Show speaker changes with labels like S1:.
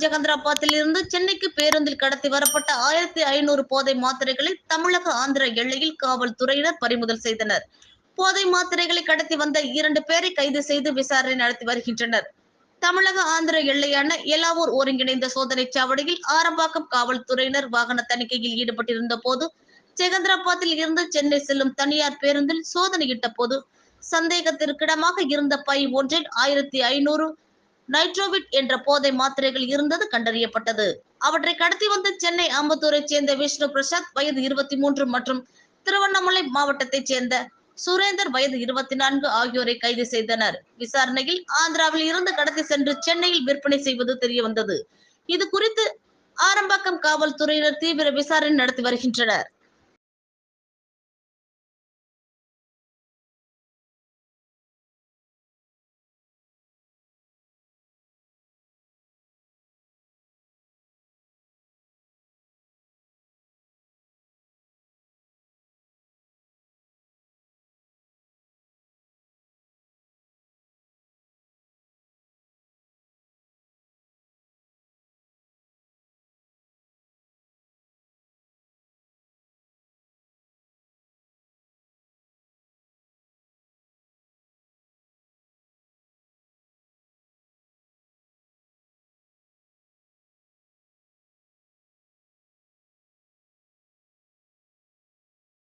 S1: மாவட்டம் ஜெகந்திராபாத்தில் சென்னைக்கு பேருந்தில் கடத்தி வரப்பட்ட ஆயிரத்தி ஐநூறு போதை மாத்திரைகளை தமிழக ஆந்திர எல்லையில் காவல்துறையினர் பறிமுதல் செய்தனர். போதை மாத்திரைகளை கடத்தி வந்த இரண்டு பேரை கைது செய்து விசாரணை நடத்தி வருகின்றனர். தமிழக ஆந்திர எல்லையான எலாவூர் ஒருங்கிணைந்த சோதனை சாவடியில் ஆரம்பாக்கம் காவல்துறையினர் வாகன தணிக்கையில் ஈடுபட்டிருந்த போது செகந்திராபாத்தில் இருந்து சென்னை செல்லும் தனியார் பேருந்தில் சோதனையிட்ட போது சந்தேகத்திற்கிடமாக இருந்த பை ஒன்றில் ஆயிரத்தி ஐநூறு நைட்ரோவிட் என்ற போதை மாத்திரைகள் இருந்தது கண்டறியப்பட்டது. அவற்றை கடத்தி வந்த சென்னை அம்பத்தூரை சேர்ந்த விஷ்ணு பிரசாத் வயது இருபத்தி மூன்று மற்றும் திருவண்ணாமலை மாவட்டத்தைச் சேர்ந்த சுரேந்தர் வயது இருபத்தி நான்கு ஆகியோரை கைது செய்தனர். விசாரணையில் ஆந்திராவில் இருந்து கடத்தி சென்று சென்னையில் விற்பனை செய்வது தெரிய வந்தது இது குறித்து ஆரம்பாக்கம் காவல்துறையினர் தீவிர விசாரணை நடத்தி வருகின்றனர்.